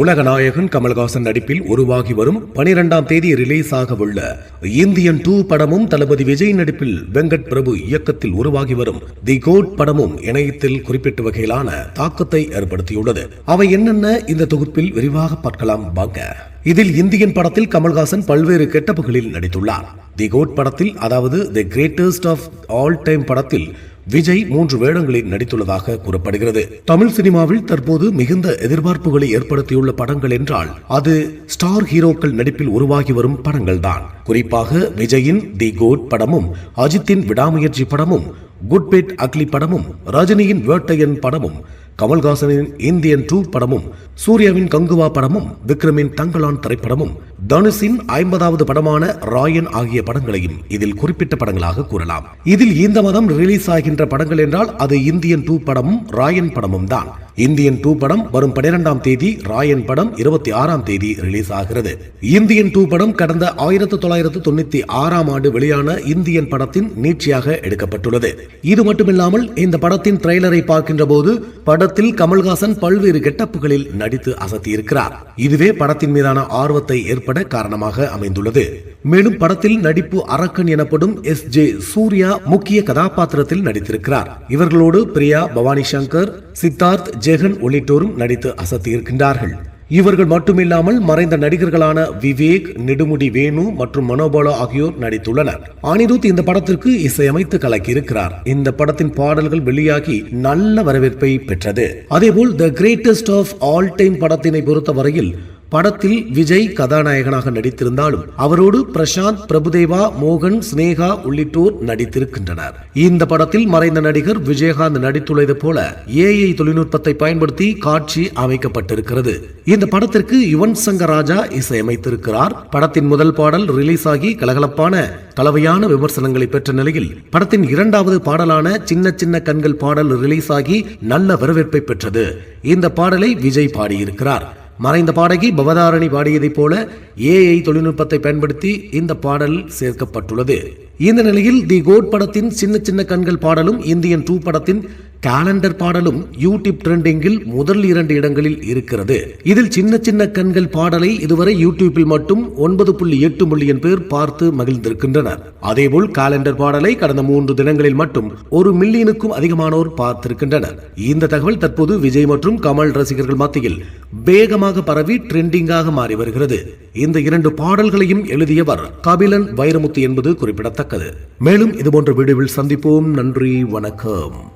உலக நாயகன் கமல்ஹாசன் நடிப்பில் உருவாகி வரும் பனிரெண்டாம் தேதி ரிலீஸ் ஆக உள்ள இந்தியன் டூ படமும் தளபதி விஜய் நடிப்பில் வெங்கட் பிரபு இயக்கத்தில் உருவாகி வரும் தி கோட் படமும் இணையத்தில் குறிப்பிட்ட வகையிலான தாக்கத்தை ஏற்படுத்தியுள்ளது. அவை என்னென்ன? இந்த தொகுப்பில் விரிவாக பார்க்கலாம். வாங்க. இதில் இந்தியன் படத்தில் கமல்ஹாசன் பல்வேறு கெட்டப்புகளில் நடித்துள்ளார். தி கோட் படத்தில் அதாவது the greatest of all time படத்தில் விஜய் மூன்று வேடங்களில் நடித்துள்ளதாக கூறப்படுகிறது. தமிழ் சினிமாவில் தற்போது மிகுந்த எதிர்பார்ப்புகளை ஏற்படுத்தியுள்ள படங்கள் என்றால் அது ஸ்டார் ஹீரோக்கள் நடிப்பில் உருவாகி வரும் படங்கள்தான். குறிப்பாக விஜயின் தி கோட் படமும் அஜித்தின் விடாமுயற்சி படமும் குட் அக்லி படமும் ரஜினியின் வேட்டையன் படமும் கமல்ஹாசனின் இந்தியன் டூ படமும் சூர்யாவின் கங்குவா படமும் விக்ரமின் தங்கலான் திரைப்படமும் தனுஷின் ஐம்பதாவது படமான ராயன் ஆகிய படங்களையும் இதில் குறிப்பிட்ட படங்களாக கூறலாம். இதில் இந்த மாதம் ரிலீஸ் ஆகின்ற படங்கள் என்றால் அது இந்தியன் டூ படமும் ராயன் படமும் தான். இந்தியன் டூ படம் வரும் பனிரெண்டாம் தேதி ராயன் படம் இருபத்தி ஆறாம் தேதி ரிலீஸ் ஆகிறது. இந்தியன் டூ படம் கடந்த ஆயிரத்தி தொள்ளாயிரத்து தொண்ணூத்தி ஆறாம் ஆண்டு வெளியான இந்தியன் படத்தின் நீட்சியாக எடுக்கப்பட்டுள்ளது. இது மட்டுமில்லாமல் இந்த படத்தின் ட்ரெய்லரை பார்க்கின்ற போது படத்தில் கமல்ஹாசன் பல்வேறு கெட்டப்புகளில் நடித்து அசத்தியிருக்கிறார். இதுவே படத்தின் மீதான ஆர்வத்தை ஏற்பட காரணமாக அமைந்துள்ளது. மேலும் படத்தில் நடிப்பு அரக்கன் எனப்படும் எஸ் ஜே சூர்யா முக்கிய கதாபாத்திரத்தில் நடித்திருக்கிறார். இவர்களோடு பிரியா பவானி சங்கர் சித்தார்த் ஜெகன் உள்ளிட்டோரும் நடித்து அசத்தியிருக்கின்றார்கள். இவர்கள் மட்டுமில்லாமல் மறைந்த நடிகர்களான விவேக் நெடுமுடி வேணு மற்றும் மனோபாலா ஆகியோர் நடித்துள்ளனர். அனிருத் இந்த படத்திற்கு இசையமைத்து கலக்கியிருக்கிறார். இந்த படத்தின் பாடல்கள் வெளியாகி நல்ல வரவேற்பை பெற்றது. அதேபோல் the greatest of all time படத்தினை பொறுத்தவரையில் படத்தில் விஜய் கதாநாயகனாக நடித்திருந்தாலும் அவரோடு பிரசாந்த் பிரபுதேவா மோகன் சினேகா உள்ளிட்டோர் நடித்திருக்கின்றனர். இந்த படத்தில் மறைந்த நடிகர் விஜயகாந்த் நடித்துள்ளது போல ஏஐ தொழில்நுட்பத்தை பயன்படுத்தி காட்சி அமைக்கப்பட்டிருக்கிறது. இந்த படத்திற்கு யுவன் சங்கர் ராஜா இசையமைத்திருக்கிறார். படத்தின் முதல் பாடல் ரிலீஸ் ஆகி கலகலப்பான கலவையான விமர்சனங்களை பெற்ற நிலையில் படத்தின் இரண்டாவது பாடலான சின்ன சின்ன கண்கள் பாடல் ரிலீஸ் ஆகி நல்ல வரவேற்பை பெற்றது. இந்த பாடலை விஜய் பாடியிருக்கிறார். மறைந்த பாடகி பவதாரணி பாடியதைப் போல ஏஐ தொழில்நுட்பத்தை பயன்படுத்தி இந்த பாடல் சேர்க்கப்பட்டுள்ளது. இந்த நிலையில் தி கோட் படத்தின் சின்ன சின்ன கண்கள் பாடலும் இந்தியன் டூ படத்தின் கேலண்டர் பாடலும் யூடியூப் ட்ரெண்டிங்கில் முதல் இரண்டு இடங்களில் இருக்கிறது. இதில் சின்ன சின்ன கண்கள் பாடலை இதுவரை யூடியூப்பில் மட்டும் ஒன்பது புள்ளி எட்டு மில்லியன் பேர் பார்த்து மகிழ்ந்திருக்கின்றனர். அதேபோல் கேலண்டர் பாடலை கடந்த மூன்று தினங்களில் மட்டும் ஒரு மில்லியனுக்கும் அதிகமானோர் பார்த்திருக்கின்றனர். இந்த தகவல் தற்போது விஜய் மற்றும் கமல் ரசிகர்கள் மத்தியில் வேகமாக பரவி ட்ரெண்டிங்காக மாறி வருகிறது. இந்த இரண்டு பாடல்களையும் எழுதியவர் கபிலன் வைரமுத்து என்பது குறிப்பிடத்தக்கது. மேலும் இதுபோன்ற வீடியோவில் சந்திப்போம். நன்றி. வணக்கம்.